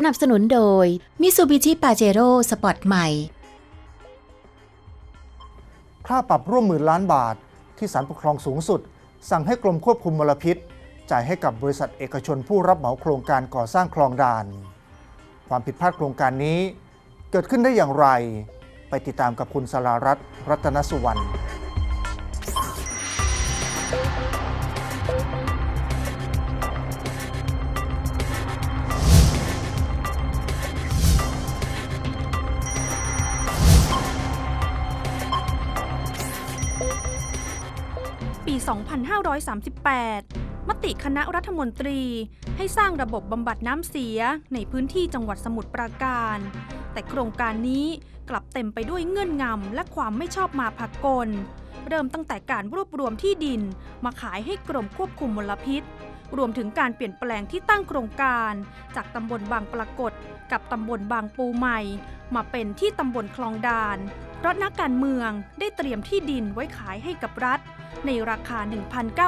สนับสนุนโดย Mitsubishi Pajero Sport ใหม่ ค่าปรับร่วมหมื่นล้านบาท ที่ศาลปกครองสูงสุด สั่งให้กรมควบคุมมลพิษ จ่ายให้กับบริษัทเอกชนผู้รับเหมาโครงการก่อสร้างคลองด่าน ความผิดพลาดโครงการนี้ เกิดขึ้นได้อย่างไร ไปติดตามกับคุณสรารัตน์รัตนสุวรรณ 2538 มติคณะรัฐมนตรีให้สร้างระบบบำบัดน้ำเสียในพื้นที่จังหวัดสมุทรปราการ แต่โครงการนี้กลับเต็มไปด้วยเงื่อนงำและความไม่ชอบมาพากล เริ่มตั้งแต่การรวบรวมที่ดินมาขายให้กรมควบคุมมลพิษ รวมถึงการเปลี่ยนแปลงที่ตั้งโครงการ จากตำบลบางปรากฏกับตำบลบางปูใหม่ มาเป็นที่ตำบลคลองดานเพราะนักการเมืองได้เตรียมที่ดินไว้ขายให้กับรัฐ ในราคา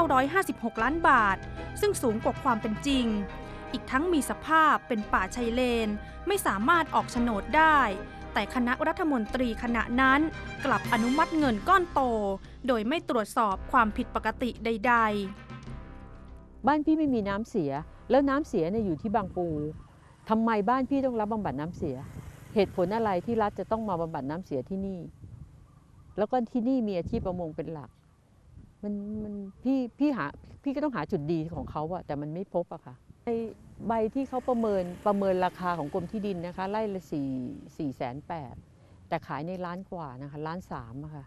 1,956 ล้านบาท ซึ่งสูงกว่าความเป็นจริง อีกทั้งมีสภาพเป็นป่าชายเลน ไม่สามารถออกโฉนดได้ แต่คณะรัฐมนตรีขณะนั้นกลับอนุมัติเงินก้อนโต โดยไม่ตรวจสอบความผิดปกติใด ๆ บ้านพี่ไม่มีน้ำเสีย แล้วน้ำเสียเนี่ยอยู่ที่บางปูทำไมบ้านพี่ต้องรับบำบัดน้ำเสีย เหตุผลอะไรที่รัฐจะต้องมาบำบัดน้ำเสียที่นี่ แล้วก็ที่นี่มีอาชีพประมงเป็นหลัก มันมันพี่พี่หาพี่ก็ต้องหาจุดดีของเขาอะแต่มันไม่พบอะค่ะใบใบที่เขาประเมินประเมินราคาของกรมที่ดินนะคะไร่ละสี่สี่แสนแปดแต่ขายในล้านกว่านะคะล้านสามอะค่ะ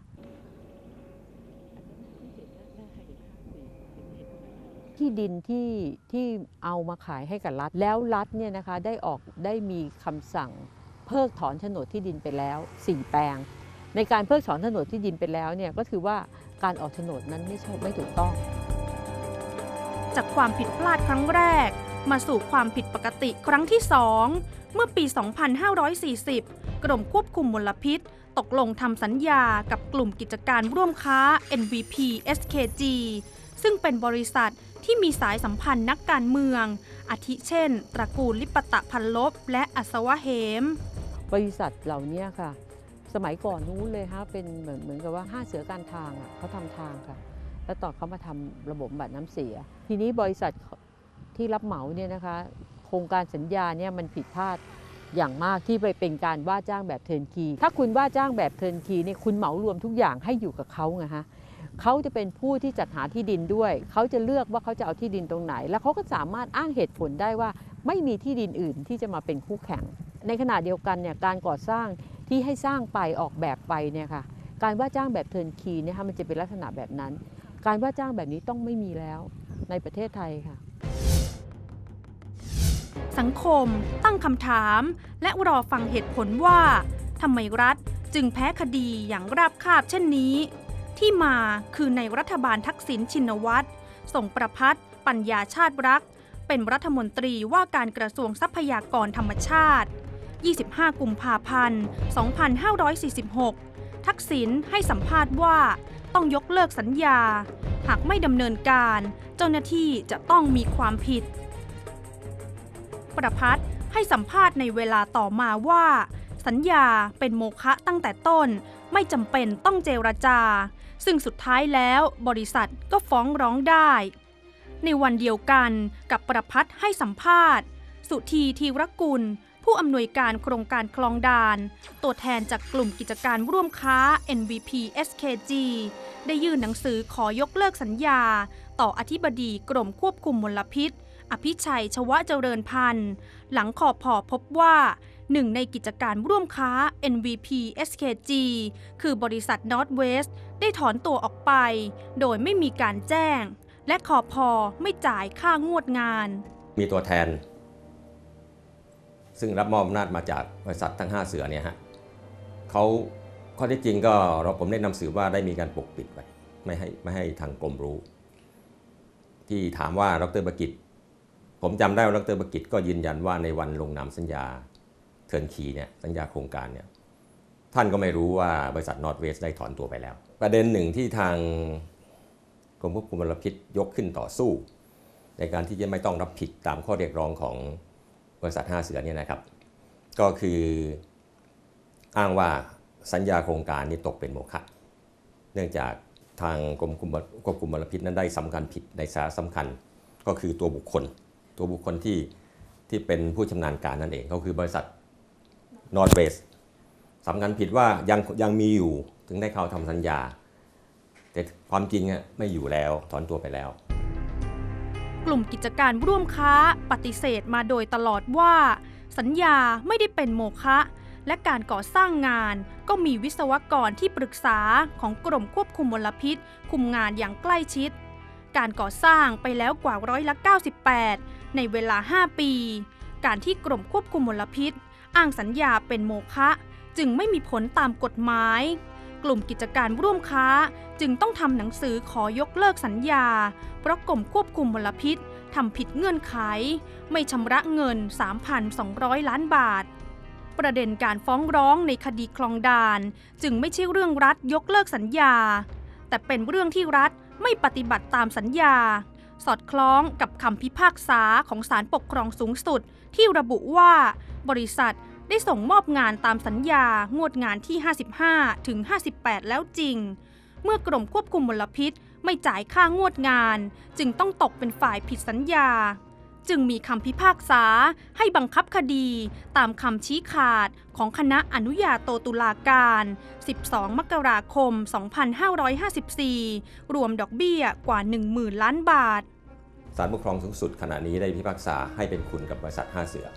ที่ดินที่ที่เอามาขายให้กับรัฐ แล้วรัฐเนี่ยนะคะได้ออกได้มีคำสั่งเพิกถอนโฉนดที่ดินไปแล้ว 4 แปลง ในการเพิกถอนโฉนดที่ดินไปแล้วเนี่ยก็ถือว่าการออกโฉนดนั้นไม่ชอบไม่ถูกต้อง จากความผิดพลาดครั้งแรก มาสู่ความผิดปกติครั้งที่ 2 เมื่อปี 2540 กรมควบคุมมลพิษ ตกลงทำสัญญากับกลุ่มกิจการร่วมค้า NVP SKG ซึ่งเป็นบริษัทที่มีสายสัมพันธ์นักการเมือง อาทิเช่น ตระกูลลิปตะพันลบ และอัศวะเหม บริษัทเหล่านี้ค่ะ สมัยก่อนนู้นเลยฮะเป็นเหมือนเหมือนกับว่าห้าเสือการทางอะเขาทำทางค่ะ แล้วต่อเขามาทำระบบบำบัดน้ำเสีย ทีนี้บริษัทที่รับเหมาเนี่ยนะคะ โครงการสัญญาเนี่ยมันผิดพลาดอย่างมากที่ไปเป็นการว่าจ้างแบบเทินคีถ้าคุณว่าจ้างแบบเทินคีเนี่ยคุณเหมารวมทุกอย่างให้อยู่กับเขาไงฮะเขาจะเป็นผู้ที่จัดหาที่ดินด้วย เขาจะเลือกว่าเขาจะเอาที่ดินตรงไหน แล้วเขาก็สามารถอ้างเหตุผลได้ว่า ไม่มีที่ดินอื่นที่จะมาเป็นคู่แข่ง ในขณะเดียวกันเนี่ยการก่อสร้างที่ให้สร้างไปออกแบบไปเนี่ยค่ะการว่าจ้างแบบเทิร์นคีเนี่ยค่ะมันจะเป็นลักษณะแบบนั้น การว่าจ้างแบบนี้ต้องไม่มีแล้วในประเทศไทยค่ะ สังคมตั้งคำถาม และรอฟังเหตุผลว่าทำไมรัฐจึงแพ้คดีอย่างราบคาบเช่นนี้ ที่มาคือในรัฐบาลทักษิณชินวัตรส่งประพัฒน์ปัญญาชาติรัก เป็นรัฐมนตรีว่าการกระทรวงทรัพยากรธรรมชาติ 25 กุมภาพันธ์ 2546 ทักษิณให้สัมภาษณ์ว่าต้องยกเลิกสัญญา หากไม่ดำเนินการ เจ้าหน้าที่จะต้องมีความผิด ประพัฒให้สัมภาษณ์ในเวลาต่อมาว่า สัญญาเป็นโมฆะตั้งแต่ต้น ไม่จำเป็นต้องเจรจา ซึ่งสุดท้ายแล้วบริษัทก็ฟ้องร้องได้ ในวันเดียวกันกับประพัฒให้สัมภาษณ์ สุธีทีรกุล ผู้อำนวยการโครงการคลองดาน ตัวแทนจากกลุ่มกิจการร่วมค้า NVP SKG ได้ยื่นหนังสือขอยกเลิกสัญญา ต่ออธิบดีกรมควบคุมมลพิษ อภิชัยชวะเจริญพันธ์ หลังขอพอพบว่าหนึ่งในกิจการร่วมค้า NVP SKG คือบริษัท Northwest ได้ถอนตัวออกไป โดยไม่มีการแจ้ง และขอพอไม่จ่ายค่างวดงาน มีตัวแทน ซึ่งรับมอบอำนาจมาจากบริษัททั้ง 5 เสือเนี่ยฮะเขาข้อที่จริงก็เราผมได้นำสืบว่าได้มีการปกปิดไว้ไม่ให้ไม่ให้ทางกรมรู้ ที่ถามว่าดรบกิจ ผมจำได้ว่าดรบกิจก็ยืนยันว่าในวันลงนามสัญญาเทินคีเนี่ยสัญญาโครงการเนี่ยท่านก็ไม่รู้ว่าบริษัทนอร์ทเวสได้ถอนตัวไปแล้ว ประเด็นหนึ่งที่ทางกรมควบคุมมลพิษยกขึ้นต่อสู้ ในการที่จะไม่ต้องรับผิดตามข้อเรียกร้องของ บริษัทห้าเสือเนี่ยนะครับ ก็คืออ้างว่าสัญญาโครงการนี้ตกเป็นโมฆะเนื่องจากทางกรมควบคุมมลพิษนั้นได้สำคัญผิดในสาระสำคัญก็คือตัวบุคคล ตัวบุคคลที่ที่เป็นผู้ชำนาญการนั่นเองก็คือบริษัทนอร์ w เวสสำคัญผิดว่ายังยังมีอยู่ถึงได้เข้าทำสัญญา แต่ความจริงอะไม่อยู่แล้วถอนตัวไปแล้ว กลุ่มกิจการร่วมค้าปฏิเสธมาโดยตลอดว่า สัญญาไม่ได้เป็นโมฆะและการก่อสร้างงานก็มีวิศวกรที่ปรึกษาของกรมควบคุมมลพิษ คุมงานอย่างใกล้ชิด การก่อสร้างไปแล้วกว่าร้อยละ98 ในเวลา 5 ปี การที่กรมควบคุมมลพิษ อ้างสัญญาเป็นโมฆะจึงไม่มีผลตามกฎหมาย กลุ่มกิจการร่วมค้า จึงต้องทำหนังสือขอยกเลิกสัญญา เพราะกรมควบคุมมลพิษทำผิดเงื่อนไข ไม่ชำระเงิน 3,200 ล้านบาท ประเด็นการฟ้องร้องในคดีคลองดานจึงไม่ใช่เรื่องรัฐยกเลิกสัญญา แต่เป็นเรื่องที่รัฐไม่ปฏิบัติตามสัญญา สอดคล้องกับคำพิพากษาของศาลปกครองสูงสุด ที่ระบุว่าบริษัท ได้ส่งมอบงานตามสัญญางวดงานที่ 55 ถึง 58 แล้วจริง เมื่อกรมควบคุมมลพิษไม่จ่ายค่างวดงาน จึงต้องตกเป็นฝ่ายผิดสัญญา จึงมีคำพิพากษาให้บังคับคดีตามคำชี้ขาดของคณะอนุญาโตตุลาการ 12 มกราคม 2554 รวมดอกเบี้ยกว่า 10,000 ล้านบาทศาลปกครองสูงสุดขณะนี้ได้พิพากษาให้เป็นคุณกับบริษัทห้าเสือ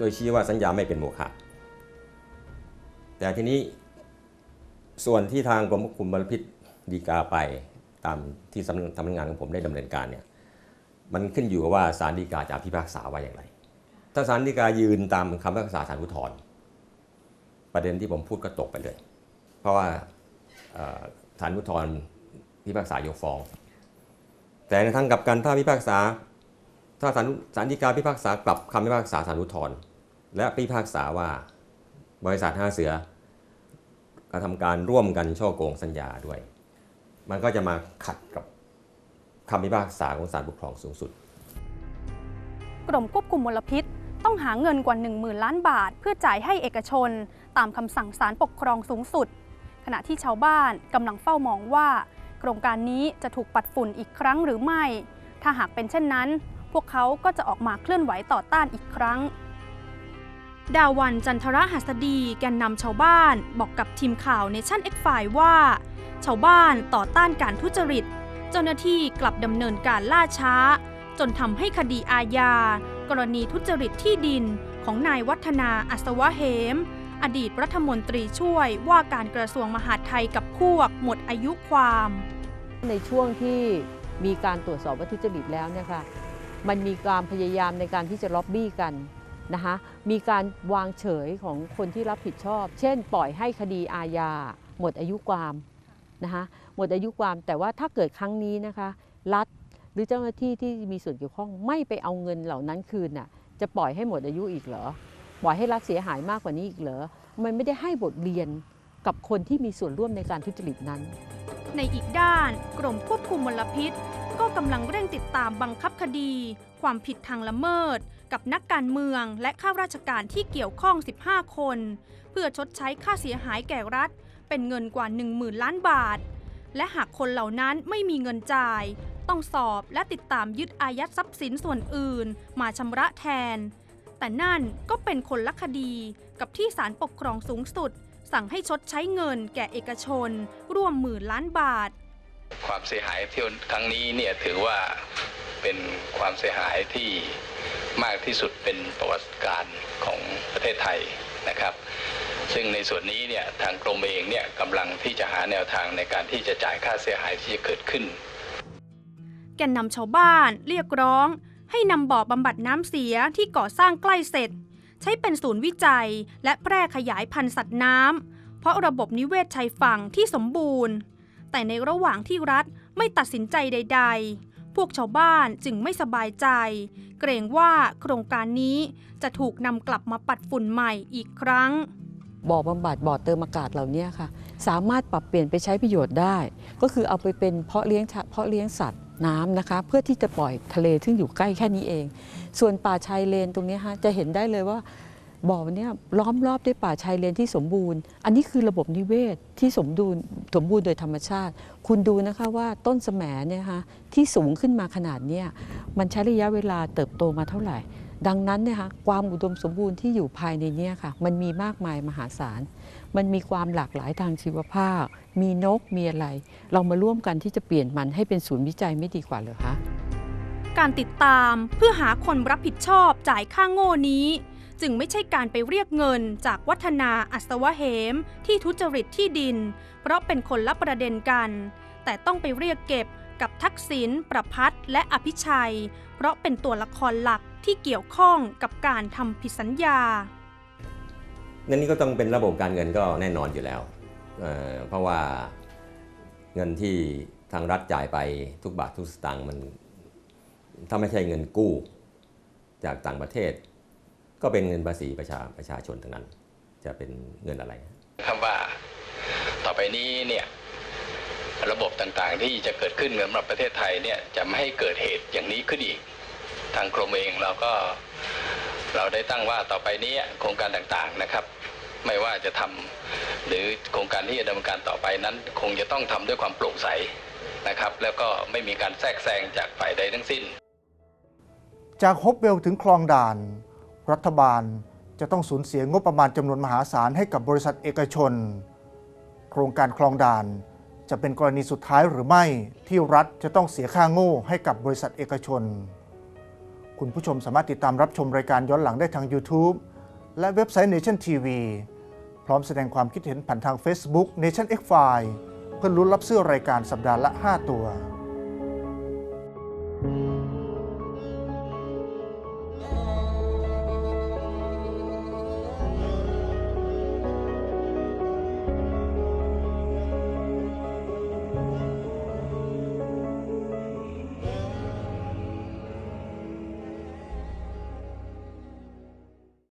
โดยชี้ว่าสัญญาไม่เป็นโมฆะแต่ทีนี้ส่วนที่ทางกรมควบคุมมลพิษดีกาไปตามที่สำนักงานของผมได้ดำเนินการเนี่ยมันขึ้นอยู่กับว่าศาลฎีกาจะพิพากษาว่าอย่างไร ถ้าศาลฎีกายืนตามคำพิพากษาศาลอุทธรณ์ประเด็นที่ผมพูดก็ตกไปเลย เพราะว่าเอ่อศาลอุทธรณ์พิพากษายกฟ้อง แต่ในทางกลับกันถ้าพิพากษา ถ้าศาลศาลฎีกาพิพากษากลับคำพิพากษาศาลอุทธรณ์ และพิพากษาว่า บริษัทห้าเสือกระทำการร่วมกันช่อโกงสัญญาด้วย มันก็จะมาขัดกับคำพิพากษาของศาลปกครองสูงสุด กรมควบคุมมลพิษ ต้องหาเงินกว่า 10,000 ล้านบาท เพื่อจ่ายให้เอกชน ตามคำสั่งศาลปกครองสูงสุด ขณะที่ชาวบ้านกำลังเฝ้ามองว่า โครงการนี้จะถูกปัดฝุ่นอีกครั้งหรือไม่ ถ้าหากเป็นเช่นนั้น พวกเขาก็จะออกมาเคลื่อนไหวต่อต้านอีกครั้ง ดาวันจันทรหัสดีแกนนำชาวบ้านบอกกับทีมข่าวเนชั่นเอ็กไฟว่า ชาวบ้านต่อต้านการทุจริต เจ้าหน้าที่กลับดำเนินการล่าช้า จนทำให้คดีอาญา กรณีทุจริตที่ดินของนายวัฒนาอัศวะเหม อดีตรัฐมนตรีช่วยว่าการกระทรวงมหาดไทยกับพวกหมดอายุความ ในช่วงที่มีการตรวจสอบวัตถุจริตแล้วเนี่ยค่ะมันมีการพยายามในการที่จะล็อบบี้กันนะคะ มีการวางเฉยของคนที่รับผิดชอบ เช่น ปล่อยให้คดีอาญาหมดอายุความนะคะหมดอายุความแต่ว่าถ้าเกิดครั้งนี้นะคะ รัฐหรือเจ้าหน้าที่ที่มีส่วนเกี่ยวข้องไม่ไปเอาเงินเหล่านั้นคืนน่ะจะปล่อยให้หมดอายุอีกเหรอปล่อยให้รัฐเสียหายมากกว่านี้อีกเหรอมันไม่ได้ให้บทเรียนกับคนที่มีส่วนร่วมในการทุจริตนั้น ในอีกด้านกรมควบคุมมลพิษ ก็กำลังเร่งติดตามบังคับคดี ความผิดทางละเมิด กับนักการเมืองและข้าราชการที่เกี่ยวข้อง 15 คน เพื่อชดใช้ค่าเสียหายแก่รัฐ เป็นเงินกว่า 10,000 ล้านบาท และหากคนเหล่านั้นไม่มีเงินจ่าย ต้องสอบและติดตามยึดอายัดทรัพย์สินส่วนอื่น มาชำระแทน แต่นั่นก็เป็นคนละคดีกับที่ศาลปกครองสูงสุด สั่งให้ชดใช้เงินแก่เอกชน ร่วมหมื่นล้านบาท ความเสียหายที่ครั้งนี้เนี่ยถือว่าเป็นความเสียหายที่ มากที่สุดเป็นประวัติการของประเทศไทยนะครับ ซึ่งในส่วนนี้เนี่ยทางกรมเองเนี่ยกำลังที่จะหาแนวทางในการที่จะจ่ายค่าเสียหายที่จะเกิดขึ้น แกนนำชาวบ้านเรียกร้อง ให้นำบ่อบำบัดน้ำเสียที่ก่อสร้างใกล้เสร็จ ใช้เป็นศูนย์วิจัย และแพร่ขยายพันธุ์สัตว์น้ำเพราะระบบนิเวศชายฝั่งที่สมบูรณ์ แต่ในระหว่างที่รัฐไม่ตัดสินใจใด ๆ พวกชาวบ้านจึงไม่สบายใจ เกรงว่าโครงการนี้จะถูกนำกลับมาปัดฝุ่นใหม่อีกครั้ง บ่อบำบัดบ่อเติมอากาศเหล่านี้ค่ะ สามารถปรับเปลี่ยนไปใช้ประโยชน์ได้ ก็คือเอาไปเป็นเพาะเลี้ยงเพาะเลี้ยงสัตว์น้ำนะคะ เพื่อที่จะปล่อยทะเลซึ่งอยู่ใกล้แค่นี้เอง ส่วนป่าชายเลนตรงนี้ฮะจะเห็นได้เลยว่า บ่อเนี้ยล้อมรอบด้วยป่าชายเลนที่สมบูรณ์ อันนี้คือระบบนิเวศที่สมดุลสมบูรณ์โดยธรรมชาติ คุณดูนะคะว่าต้นแสมเนี่ยฮะที่สูงขึ้นมาขนาดเนี้ยมันใช้ระยะเวลาเติบโตมาเท่าไหร่ ดังนั้นเนี่ยคะความอุดมสมบูรณ์ที่อยู่ภายในเนี้ค่ะมันมีมากมายมหาศาล มันมีความหลากหลายทางชีวภาพ มีนกมีอะไร เรามาร่วมกันที่จะเปลี่ยนมันให้เป็นศูนย์วิจัยไม่ดีกว่าเหรอคะการติดตามเพื่อหาคนรับผิดชอบจ่ายค่าโง่นี้ จึงไม่ใช่การไปเรียกเงินจากวัฒนาอัศวะเหม ที่ทุจริตที่ดิน เพราะเป็นคนละประเด็นกัน แต่ต้องไปเรียกเก็บกับทักษิณประพัฒและอภิชัย เพราะเป็นตัวละครหลักที่เกี่ยวข้องกับการทำผิดสัญญานั่นนี่ก็ต้องเป็นระบบการเงินก็แน่นอนอยู่แล้วเเพราะว่าเงินที่ทางรัฐจ่ายไปทุกบาททุกสตางค์มัน ถ้าไม่ใช่เงินกู้ จากต่างประเทศ ก็เป็นเงินภาษีประชาประชาชนทั้งนั้น จะเป็นเงินอะไรคำว่าต่อไปนี้เนี่ยระบบต่างๆ ที่จะเกิดขึ้นสำหรับประเทศไทยเนี่ยจะไม่ให้เกิดเหตุอย่างนี้ขึ้นอีก ทางกรมเองเราก็เราได้ตั้งว่าต่อไปนี้โครงการต่างๆนะครับ ไม่ว่าจะทำหรือโครงการที่จะดำเนินการต่อไปนั้น คงจะต้องทำด้วยความโปร่งใสนะครับ แล้วก็ไม่มีการแทรกแซงจากฝ่ายใดทั้งสิ้น จากฮบเวลถึงคลองด่าน รัฐบาลจะต้องสูญเสียงบประมาณจำนวนมหาศาลให้กับบริษัทเอกชน โครงการคลองด่าน จะเป็นกรณีสุดท้ายหรือไม่ที่รัฐจะต้องเสียค่าโง่ให้กับบริษัทเอกชน คุณผู้ชมสามารถติดตามรับชมรายการย้อนหลังได้ทาง YouTube และเว็บไซต์ Nation TV พร้อมแสดงความคิดเห็นผ่านทาง Facebook Nation X File เพื่อลุ้นรับเสื้อรายการสัปดาห์ละ 5 ตัว